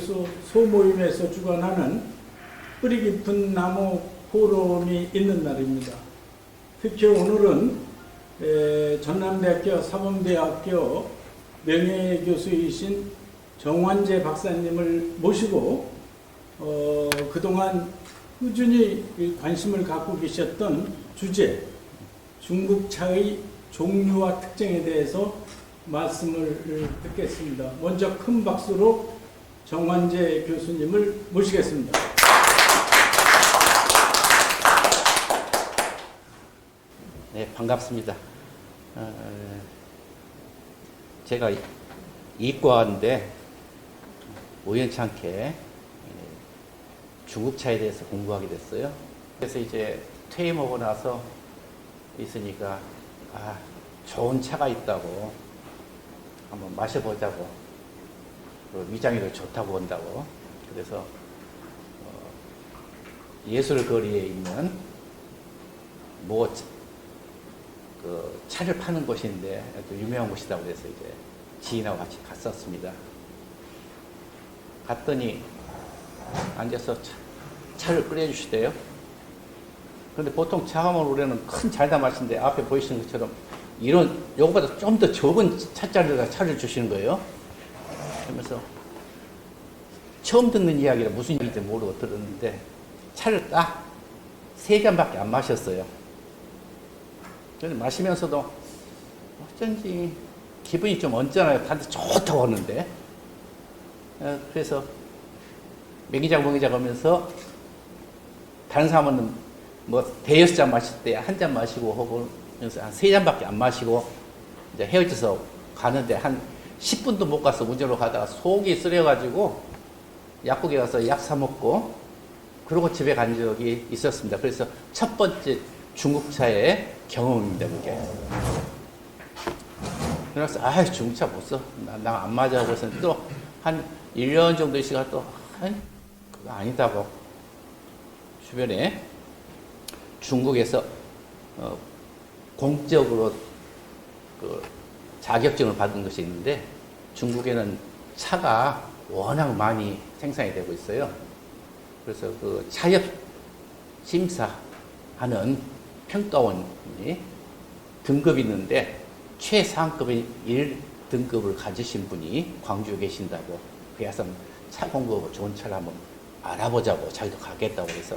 명예교수 소모임에서 주관하는 뿌리 깊은 나무 포럼이 있는 날입니다. 특히 오늘은 에, 전남대학교 사범대학교 명예교수이신 정환재 박사님을 모시고 어, 그동안 꾸준히 이 관심을 갖고 계셨던 주제 중국차의 종류와 특징에 대해서 말씀을 듣겠습니다. 먼저 큰 박수로 정환재 교수님을 모시겠습니다. 네, 반갑습니다. 어, 제가 이과인데 우연찮게 예, 중국차에 대해서 공부하게 됐어요. 그래서 이제 퇴임하고 나서 있으니까 아, 좋은 차가 있다고 한번 마셔보자고 그 위장이 좋다고 한다고 그래서 어, 예술 거리에 있는 뭐그 차를 파는 곳인데 또 유명한 곳이라고 해서 이제 지인하고 같이 갔었습니다. 갔더니 앉아서 차, 차를 끓여주시대요. 그런데 보통 차가면 우리는 큰 잘다 마신데 앞에 보이시는 것처럼 이런 요거보다 좀 더 적은 차짜리가 차를 주시는 거예요. 그러면서 처음 듣는 이야기라 무슨 얘기인지 모르고 들었는데 차를 딱 세 잔밖에 안 마셨어요. 그래서 마시면서도 어쩐지 기분이 좀 언짢아요. 다들 좋다고 하는데. 어, 그래서 매기장 먹이장 하면서 다른 사람은 뭐 대여섯 잔 마실 때 한 잔 마시고 하고 그래서 한 세 잔밖에 안 마시고 이제 헤어져서 가는데 한 10분도 못 가서 운전으로 가다가 속이 쓰려가지고 약국에 가서 약 사 먹고 그러고 집에 간 적이 있었습니다. 그래서 첫 번째 중국차의 경험입니다, 그게. 그래서, 아 중국차 못 써. 나안 맞아. 그래서 또한 1년 정도 있다가 또, 아니, 그거 아니다 고. 주변에 중국에서, 어, 공적으로 그 자격증을 받은 것이 있는데, 중국에는 차가 워낙 많이 생산이 되고 있어요. 그래서 그 차협 심사하는 평가원이 등급이 있는데 최상급의 1등급을 가지신 분이 광주에 계신다고 그래서 차 공부하고 좋은 차를 한번 알아보자고 자기도 가겠다고 해서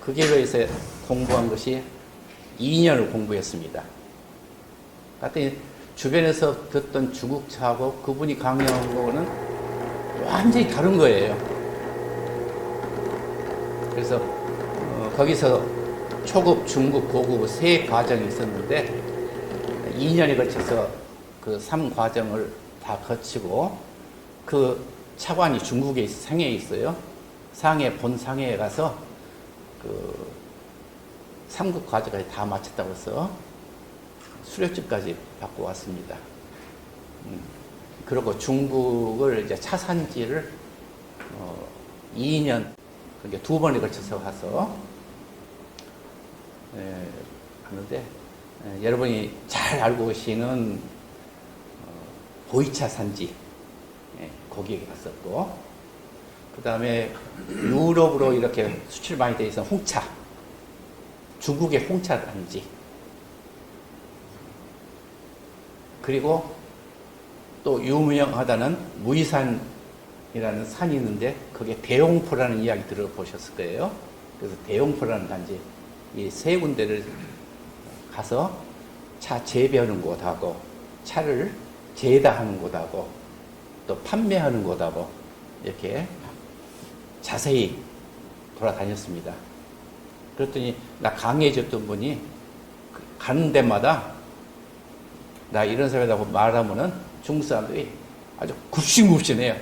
그게 위해서 공부한 것이 2년을 공부했습니다. 그랬더니 주변에서 듣던 중국차하고 그분이 강의한 거는 완전히 다른 거예요. 그래서 어, 거기서 초급, 중급, 고급 세 과정이 있었는데 2년에 걸쳐서 그 3과정을 다 거치고 그 차관이 중국에 상해에 있어요. 상해 본 상해에 가서 그 3급 과정까지 다 마쳤다고 해서 수료증까지 받고 왔습니다. 음, 그리고 중국을 이제 차 산지를 어, 2년 그러니까 두 번에 걸쳐서 에, 하는데 에, 여러분이 잘 알고 계시는 어, 보이차 산지 예, 거기에 갔었고 그 다음에 유럽으로 이렇게 수출 많이 돼 있어 홍차 중국의 홍차 산지 그리고 또 유명하다는 무이산이라는 산이 있는데 그게 대용포라는 이야기 들어보셨을 거예요. 그래서 대용포라는 단지 이 세 군데를 가서 차 재배하는 곳하고 차를 재다하는 곳하고 또 판매하는 곳하고 이렇게 자세히 돌아다녔습니다. 그랬더니 나 강의해 줬던 분이 가는 데마다 나 이런 사람이라고 말하면은 중국 사람들이 아주 굽신굽신해요.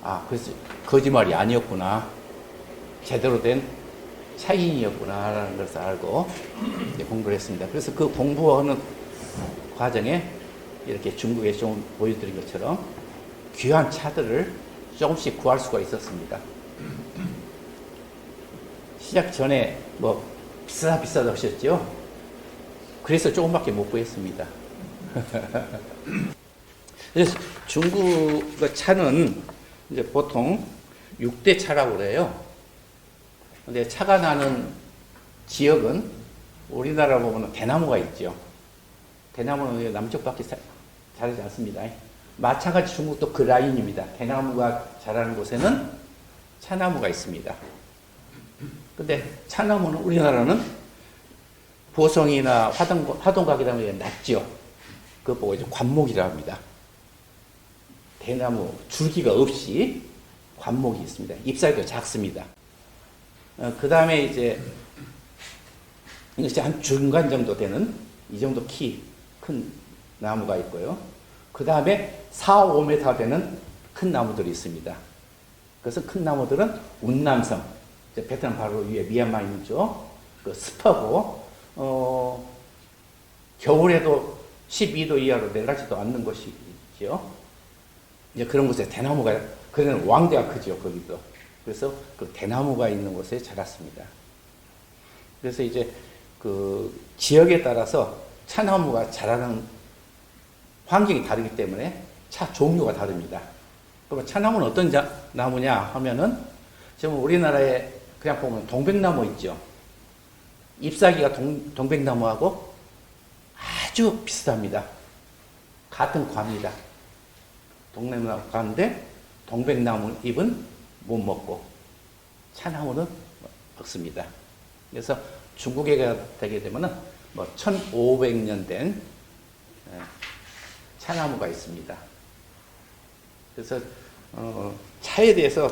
아, 그래서 거짓말이 아니었구나. 제대로 된 차인이었구나라는 것을 알고 공부를 했습니다. 그래서 그 공부하는 과정에 이렇게 중국에 좀 보여드린 것처럼 귀한 차들을 조금씩 구할 수가 있었습니다. 시작 전에 뭐 비싸다 비싸다 하셨죠? 그래서 조금밖에 못 구했습니다. 그래서 중국 그 차는 이제 보통 6대 차라고 그래요. 근데 차가 나는 지역은 우리나라 보면 대나무가 있죠. 대나무는 남쪽밖에 자- 자라지 않습니다. 마찬가지 중국도 그 라인입니다. 대나무가 자라는 곳에는 차나무가 있습니다. 근데 차나무는 우리나라는 보성이나 화동, 화동각이라는 게 낮죠. 그거 보고 이제 관목이라고 합니다. 대나무 줄기가 없이 관목이 있습니다. 잎사귀가 작습니다. 그 다음에 이제 이것이 한 중간 정도 되는 이 정도 키 큰 나무가 있고요. 그 다음에 4, 5m 되는 큰 나무들이 있습니다. 그래서 큰 나무들은 운남성, 베트남 바로 위에 미얀마 있는 쪽, 그 습하고, 어, 겨울에도 12도 이하로 내려가지도 않는 곳이 있죠. 이제 그런 곳에 대나무가, 그는 왕대가 크죠, 거기도. 그래서 그 대나무가 있는 곳에 자랐습니다. 그래서 이제 그 지역에 따라서 차나무가 자라는 환경이 다르기 때문에 차 종류가 다릅니다. 그럼 차나무는 어떤 자, 나무냐 하면은 지금 우리나라에 그냥 보면 동백나무 있죠. 잎사귀가 동, 동백나무하고 아주 비슷합니다. 같은 과입니다. 동백나무 과인데 동백나무 잎은 못 먹고 차나무는 먹습니다. 그래서 중국에 되게 되면은 뭐 1500년 된 예, 차나무가 있습니다. 그래서 어, 차에 대해서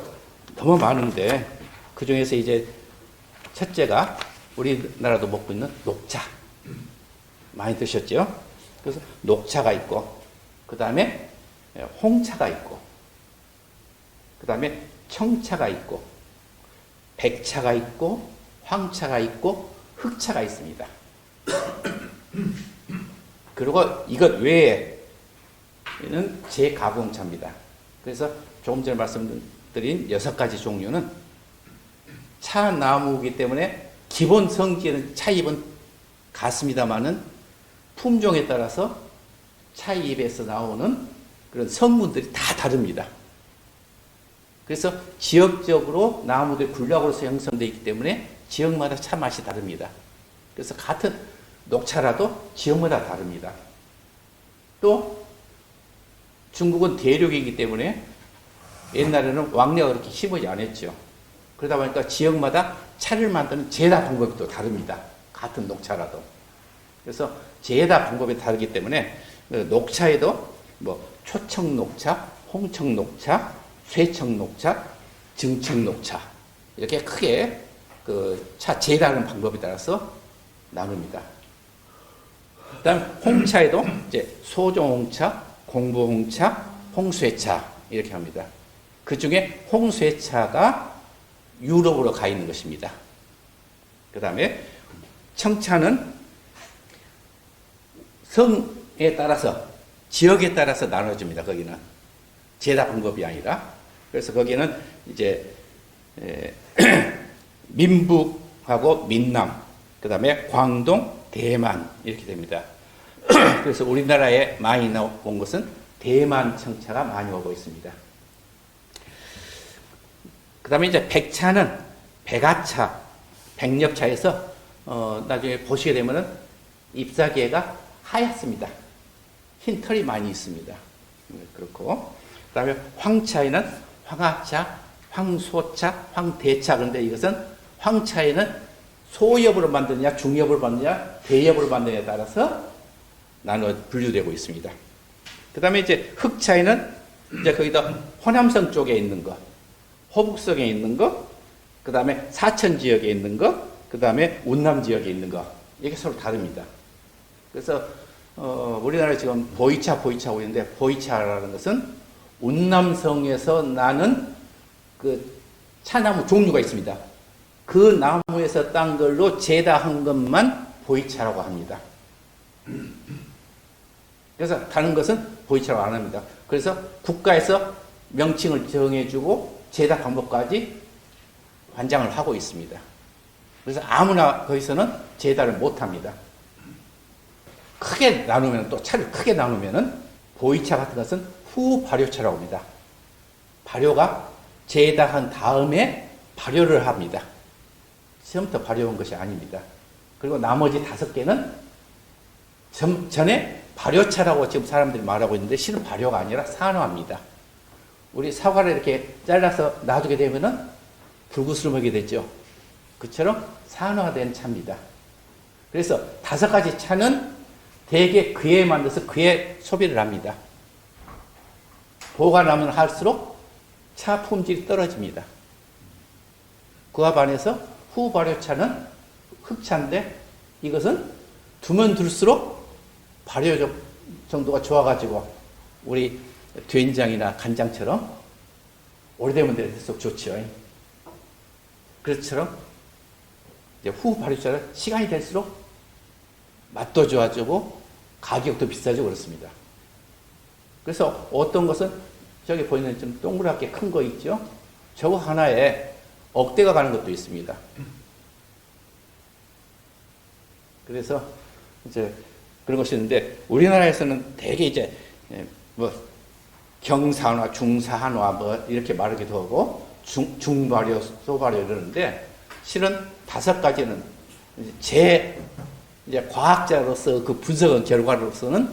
너무 많은데 그 중에서 이제 첫째가 우리나라도 먹고 있는 녹차 많이 드셨죠? 그래서 녹차가 있고 그 다음에 홍차가 있고 그 다음에 청차가 있고 백차가 있고 황차가 있고 흑차가 있습니다. 그리고 이것 외에는 재가공차입니다. 그래서 조금 전에 말씀드린 여섯 가지 종류는 차 나무이기 때문에 기본 성질은 차잎은 같습니다만은 품종에 따라서 차잎에서 나오는 그런 성분들이 다 다릅니다. 그래서 지역적으로 나무들이 군락으로서 형성되어 있기 때문에 지역마다 차 맛이 다릅니다. 그래서 같은 녹차라도 지역마다 다릅니다. 또 중국은 대륙이기 때문에 옛날에는 왕래가 그렇게 심하지 않았죠. 그러다 보니까 지역마다 차를 만드는 제다 방법이 또 다릅니다. 같은 녹차라도. 그래서 제다 방법이 다르기 때문에 그 녹차에도 뭐 초청 녹차, 홍청 녹차, 쇠청 녹차, 증청 녹차 이렇게 크게 그차 제다하는 방법에 따라서 나눕니다. 그다음 홍차에도 이제 소종홍차, 공부홍차, 홍쇠차 이렇게 합니다. 그 중에 홍쇠차가 유럽으로 가 있는 것입니다. 그 다음에 청차는 성에 따라서 지역에 따라서 나눠집니다. 거기는 제다 방법이 아니라 그래서 거기는 이제 에, 민북하고 민남 그 다음에 광동, 대만 이렇게 됩니다. 그래서 우리나라에 많이 나온 것은 대만 청차가 많이 오고 있습니다. 그 다음에 이제 백차는 백아차, 백렵차에서 어, 나중에 보시게 되면은 잎사귀가 하얗습니다. 흰 털이 많이 있습니다. 네, 그렇고 그 다음에 황차에는 황하차, 황소차, 황대차 그런데 이것은 황차에는 소엽으로 만드느냐 중엽으로 만드느냐 대엽으로 만드느냐에 따라서 나눠 분류되고 있습니다. 그 다음에 이제 흑차에는 이제 거기다 호남성 쪽에 있는 거, 호북성에 있는 거, 그 다음에 사천 지역에 있는 거, 그 다음에 운남 지역에 있는 거 이게 서로 다릅니다. 그래서 어, 우리나라 지금 보이차 보이차 하고 있는데 보이차라는 것은 운남성에서 나는 그 차나무 종류가 있습니다. 그 나무에서 딴 걸로 제다한 것만 보이차라고 합니다. 그래서 다른 것은 보이차라고 안 합니다. 그래서 국가에서 명칭을 정해주고 제다 방법까지 관장을 하고 있습니다. 그래서 아무나 거기서는 제다를 못 합니다. 크게 나누면 또 차를 크게 나누면은 보이차 같은 것은 후 발효차라고 합니다. 발효가 재다한 다음에 발효를 합니다. 처음부터 발효한 것이 아닙니다. 그리고 나머지 다섯 개는 전, 전에 발효차라고 지금 사람들이 말하고 있는데 실은 발효가 아니라 산화입니다. 우리 사과를 이렇게 잘라서 놔두게 되면은 불구스름하게 되죠. 그처럼 산화된 차입니다. 그래서 다섯 가지 차는 대개 그에 만들어서 그에 소비를 합니다. 보관하면 할수록 차 품질이 떨어집니다. 그와 반해서 후발효차는 흑차인데 이것은 두면 둘수록 발효 정도가 좋아가지고 우리 된장이나 간장처럼 오래되면 될수록 좋죠. 그렇처럼 이제 후 발효차는 시간이 될수록 맛도 좋아지고 가격도 비싸지고 그렇습니다. 그래서 어떤 것은 저기 보이는 좀 동그랗게 큰 거 있죠? 저거 하나에 억대가 가는 것도 있습니다. 그래서 이제 그런 것이 있는데 우리나라에서는 대개 이제 예, 뭐 경산화, 중산화 뭐 이렇게 말하기도 하고 중, 중발효, 소발효 이러는데 실은 다섯 가지는 제 이제 과학자로서 그 분석한 결과로서는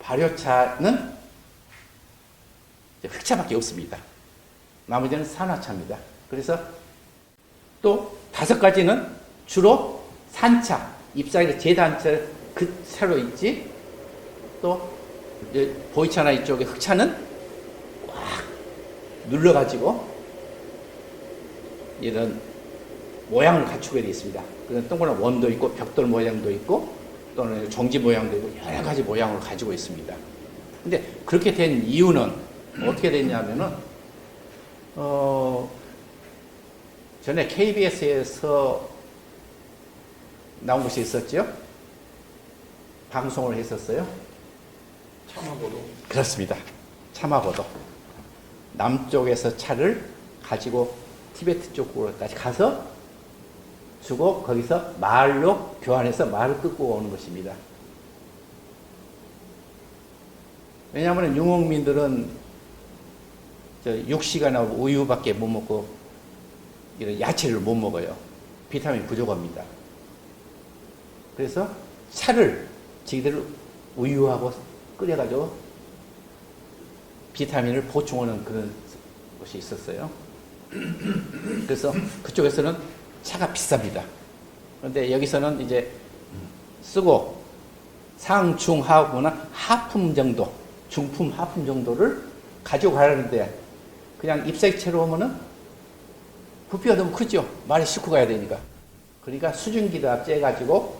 발효차는 흑차밖에 없습니다. 나머지는 산화차입니다. 그래서 또 다섯 가지는 주로 산차, 잎사귀를 재단차 그 차로 있지. 또 보이차나 이쪽에 흑차는 꽉 눌러가지고 이런 모양을 갖추게 되어 있습니다. 동그란 원도 있고 벽돌 모양도 있고 또는 정지 모양도 있고 여러 가지 모양을 가지고 있습니다. 근데 그렇게 된 이유는 어떻게 됐냐면은 어 전에 KBS에서 나온 것이 있었죠. 방송을 했었어요. 참하고도 그렇습니다. 참하고도 남쪽에서 차를 가지고 티베트 쪽으로까지 가서 주고 거기서 말로 교환해서 말을 끌고 오는 것입니다. 왜냐하면 유목민들은 저 육식이나 우유밖에 못 먹고 이런 야채를 못 먹어요. 비타민 부족합니다. 그래서 차를 지들을 우유하고 끓여가지고 비타민을 보충하는 그런 것이 있었어요. 그래서 그쪽에서는 차가 비쌉니다. 그런데 여기서는 이제 쓰고 상, 중, 하구나 하품 정도, 중품, 하품 정도를 가지고 가려는데 그냥 잎사귀채로 오면은 부피가 너무 크죠. 말에 싣고 가야 되니까. 그러니까 수증기다 째가지고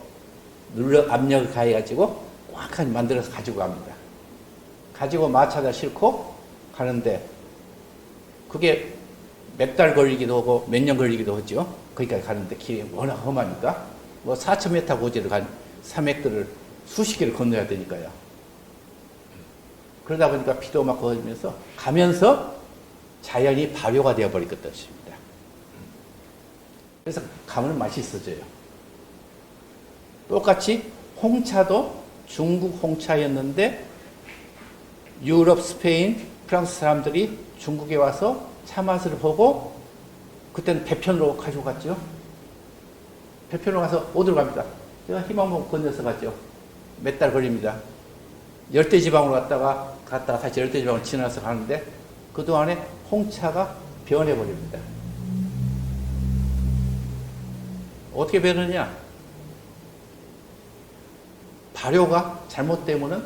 눌러 압력을 가해가지고 꽉 만들어서 가지고 갑니다. 가지고 마차다 싣고 가는데 그게 몇 달 걸리기도 하고 몇 년 걸리기도 하죠. 거기까지 가는데 길이 워낙 험하니까 뭐 4,000m 고지를 간 산맥들을 수십 개를 건너야 되니까요. 그러다 보니까 비도 막 거면서 가면서 자연이 발효가 되어버릴 것 같습니다. 그래서 가면 맛있어져요. 똑같이 홍차도 중국 홍차였는데 유럽, 스페인, 프랑스 사람들이 중국에 와서 차 맛을 보고 그때는 배편으로 가지고 갔죠. 배편으로 가서 어디로 갑니다. 제가 희망봉 건너서 갔죠. 몇 달 걸립니다. 열대지방으로 갔다가 갔다가 다시 열대지방으로 지나서 가는데 그동안에 홍차가 변해버립니다. 어떻게 변하냐? 발효가 잘못되면은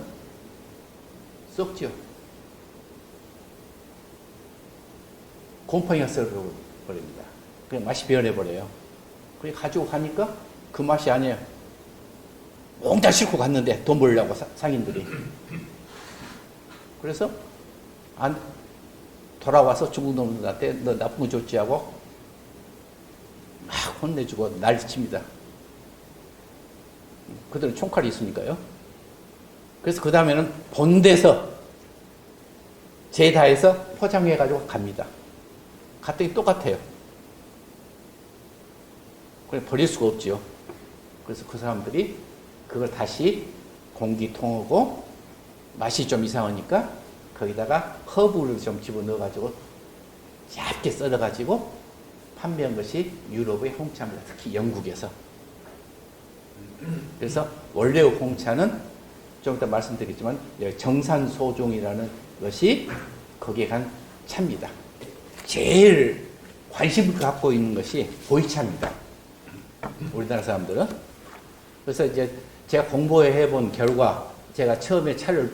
썩죠. 곰팡이가 썰어버립니다. 그냥 맛이 변해버려요. 그래 가지고 가니까 그 맛이 아니에요. 몽달 싣고 갔는데 돈 벌려고 사- 상인들이. 그래서 안 돌아와서 중국 놈들한테 너 나쁜 거 줬지 하고 막 혼내주고 난리칩니다. 그들은 총칼이 있으니까요. 그래서 그 다음에는 본대서 제다해서 포장해가지고 갑니다. 갔더니 똑같아요. 그래 버릴 수가 없지요. 그래서 그 사람들이 그걸 다시 공기 통하고 맛이 좀 이상하니까 거기다가 허브를 좀 집어넣어가지고 얇게 썰어가지고 판매한 것이 유럽의 홍차입니다. 특히 영국에서. 그래서 원래의 홍차는 좀 이따 말씀드리겠지만 여기 정산소종이라는 것이 거기에 간 차입니다. 제일 관심을 갖고 있는 것이 보이차입니다. 우리나라 사람들은. 그래서 이제 제가 공부해 본 결과 제가 처음에 차를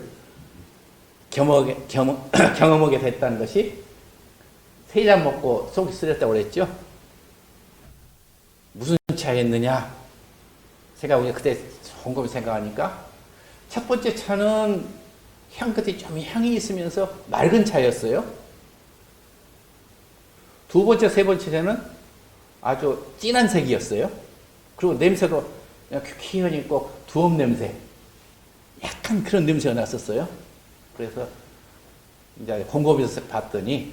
경험하게, 경험, 경험하게 됐다는 것이 세 잔 먹고 속이 쓰렸다고 그랬죠? 무슨 차였느냐? 생각해 그때 곰곰이 생각하니까 첫 번째 차는 향 끝에 좀 향이 있으면서 맑은 차였어요. 두 번째, 세 번째 차는 아주 진한 색이었어요. 그리고 냄새도 그냥 있고 두업 냄새. 약간 그런 냄새가 났었어요. 그래서 이제 곰곰이서 봤더니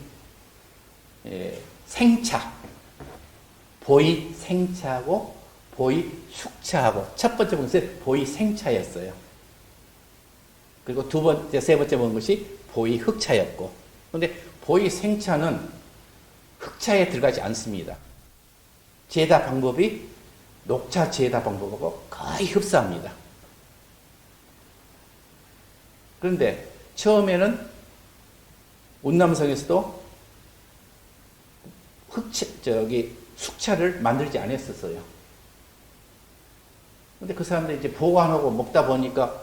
예, 생차, 보이 생차하고 보이 숙차하고 첫 번째 본 것이 보이 생차였어요. 그리고 두 번째, 세 번째 본 것이 보이 흑차였고. 근데 보이 생차는 흑차에 들어가지 않습니다. 제다 방법이 녹차 제다 방법하고 거의 흡사합니다. 그런데 처음에는 운남성에서도 흑차, 저기 숙차를 만들지 않았었어요. 근데 그 사람들이 이제 보관하고 먹다 보니까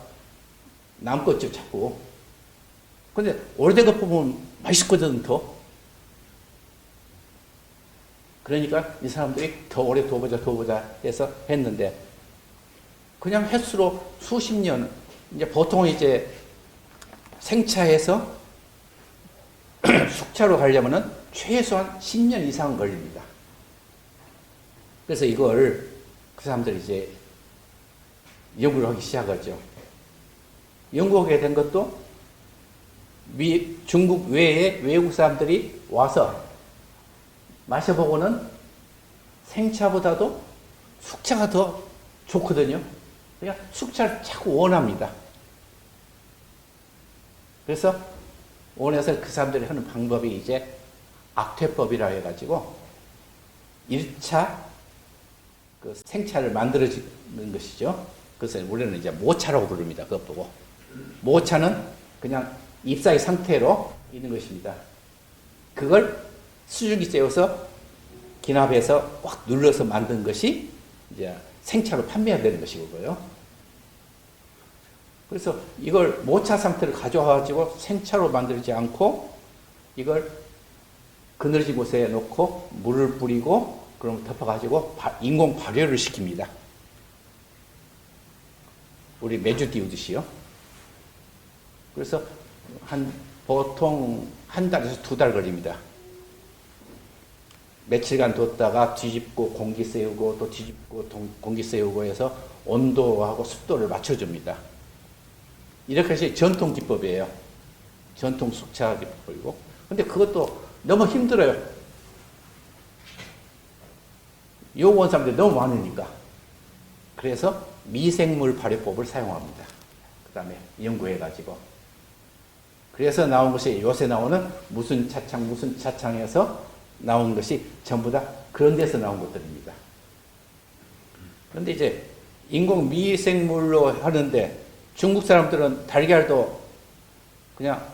남것집 자꾸. 근데 오래된 거 보면 맛있거든, 더. 그러니까 이 사람들이 더 오래 둬보자, 둬보자 해서 했는데, 그냥 횟수로 수십 년, 이제 보통 이제 생차해서 숙차로 가려면은 최소한 10년 이상 걸립니다. 그래서 이걸 그 사람들이 이제 연구를 하기 시작하죠. 연구하게 된 것도 미, 중국 외에 외국 사람들이 와서 마셔보고는 생차보다도 숙차가 더 좋거든요. 그냥 숙차를 자꾸 원합니다. 그래서 원해서 그 사람들이 하는 방법이 이제 악퇴법이라 해가지고 1차 그 생차를 만들어지는 것이죠. 그래서 우리는 이제 모차라고 부릅니다. 그것 보고. 모차는 그냥 잎사귀 상태로 있는 것입니다. 그걸 수증기 쬐어서 기납해서 꽉 눌러서 만든 것이 이제 생차로 판매되는 것이고요. 그래서 이걸 모차 상태를 가져와가지고 생차로 만들지 않고 이걸 그늘진 곳에 놓고 물을 뿌리고 그럼 덮어가지고 바- 인공 발효를 시킵니다. 우리 매주 띄우듯이요. 그래서 한 보통 한 달에서 두 달 걸립니다. 며칠간 뒀다가 뒤집고 공기 세우고 또 뒤집고 동- 공기 세우고 해서 온도하고 습도를 맞춰줍니다. 이렇게 해서 전통 기법이에요. 전통 숙차 기법이고. 근데 그것도 너무 힘들어요. 요원 사람들이 너무 많으니까. 그래서 미생물 발효법을 사용합니다. 그 다음에 연구해가지고. 그래서 나온 것이 요새 나오는 무슨 차창, 무슨 차창에서 나온 것이 전부 다 그런 데서 나온 것들입니다. 그런데 이제 인공 미생물로 하는데 중국 사람들은 달걀도 그냥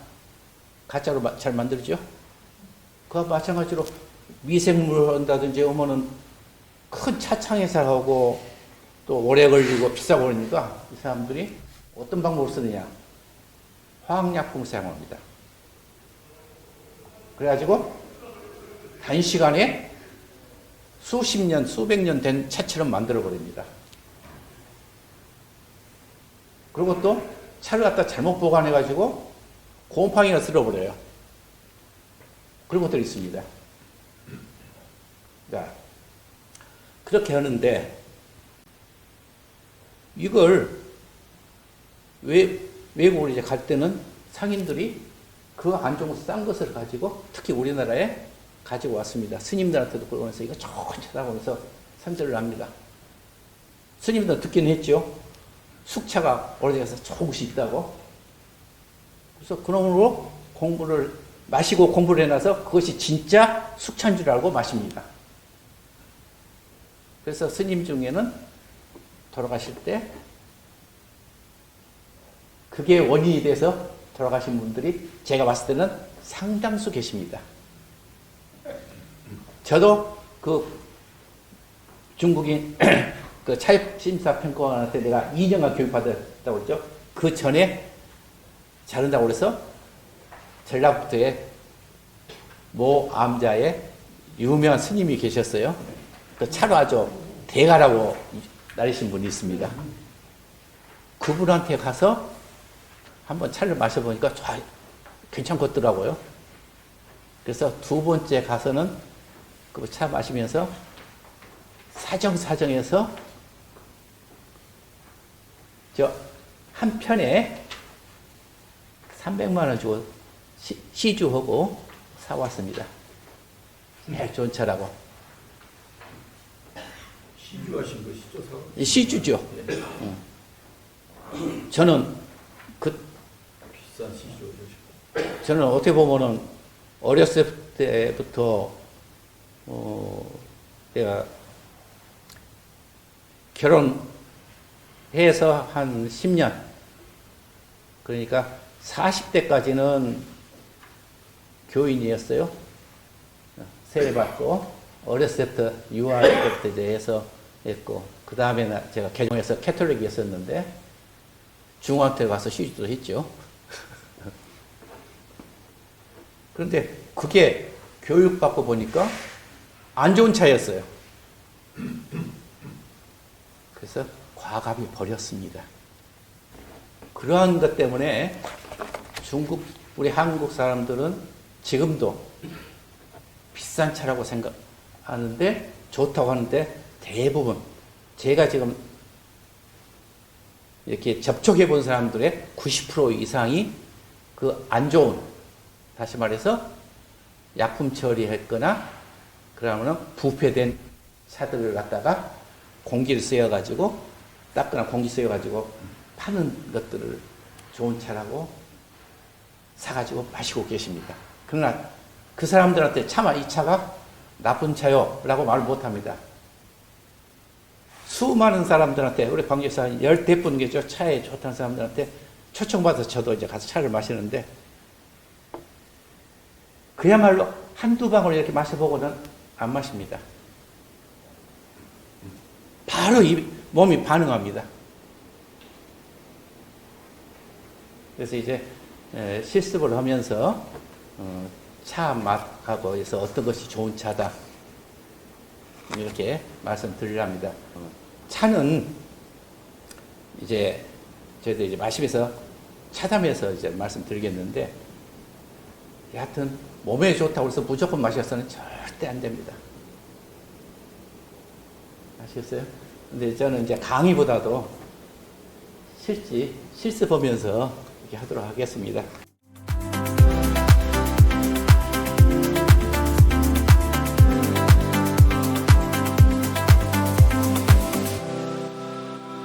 가짜로 마- 잘 만들죠? 그와 마찬가지로 미생물 한다든지 하면은 큰 차창에서 하고 또 오래 걸리고 비싸고 그러니까 이 사람들이 어떤 방법을 쓰느냐? 화학약품 사용합니다. 그래가지고 단시간에 수십 년, 수백 년 된 차처럼 만들어 버립니다. 그리고 또 차를 갖다 잘못 보관해가지고 곰팡이가 쓸어버려요. 그런 것들이 있습니다. 자, 그렇게 하는데 이걸 외, 외국으로 이제 갈 때는 상인들이 그 안 좋은 싼 것을 가지고 특히 우리나라에 가지고 왔습니다. 스님들한테도 그러면서 이거 차라고 해서 선전을 합니다. 스님들은 듣긴 했죠. 숙차가 오래돼서 것이 있다고. 그래서 그놈으로 공부를 마시고 공부를 해놔서 그것이 진짜 숙찬 줄 알고 마십니다. 그래서 스님 중에는 돌아가실 때 그게 원인이 돼서 돌아가신 분들이 제가 봤을 때는 상당수 계십니다. 저도 그 중국인 그 차입 심사 평가원한테 내가 2년간 교육받았다고 했죠. 그 전에 자른다고 그래서 전라북도에 모 암자의 유명한 스님이 계셨어요. 그 아주 대가라고 나리신 분이 있습니다. 그분한테 가서 한번 차를 마셔보니까 좋아, 괜찮겠더라고요. 그래서 두 번째 가서는 그 차 마시면서 사정사정해서 저 한 편에 300만 원 주고 시, 시주하고 사왔습니다. 제일 좋은 차라고. 시주하신 것이죠, 사람? 이 시주죠. 응. 저는 그 비싼 시주. 저는 어떻게 보면은 어렸을 때부터 어 내가 결혼해서 한 10년 그러니까 40대까지는 교인이었어요. 세례 받고 어렸을 때부터 유아할 때부터 이제 해서 했고 그 다음에 제가 개종해서 캐톨릭이었었는데 중학교 가서 시주도 했죠. 그런데 그게 교육받고 보니까 안 좋은 차였어요. 그래서 과감히 버렸습니다. 그러한 것 때문에 중국, 우리 한국 사람들은 지금도 비싼 차라고 생각하는데 좋다고 하는데 대부분 제가 지금 이렇게 접촉해 본 사람들의 90% 이상이 그 안 좋은 다시 말해서 약품 처리했거나 그러면은 부패된 차들을 갖다가 공기를 쓰여가지고 닦거나 공기 쓰여가지고 파는 것들을 좋은 차라고 사가지고 마시고 계십니다. 그러나 그 사람들한테 차마 이 차가 나쁜 차요 라고 말을 못합니다. 수많은 사람들한테 우리 광주에서 열대 분 계죠 차에 좋다는 사람들한테 초청받아서 저도 이제 가서 차를 마시는데 그야말로 한두 방울 이렇게 마셔보고는 안 마십니다. 바로 이 몸이 반응합니다. 그래서 이제 에, 실습을 하면서 어, 차 맛하고 해서 어떤 것이 좋은 차다 이렇게 말씀드리랍니다. 어, 차는 이제 저희도 이제 마시면서 차담해서 이제 말씀드리겠는데 여하튼 몸에 좋다고 해서 무조건 마셔서는 절대 안 됩니다. 아시겠어요? 근데 저는 이제 강의보다도 실지 실습하면서 이렇게 하도록 하겠습니다.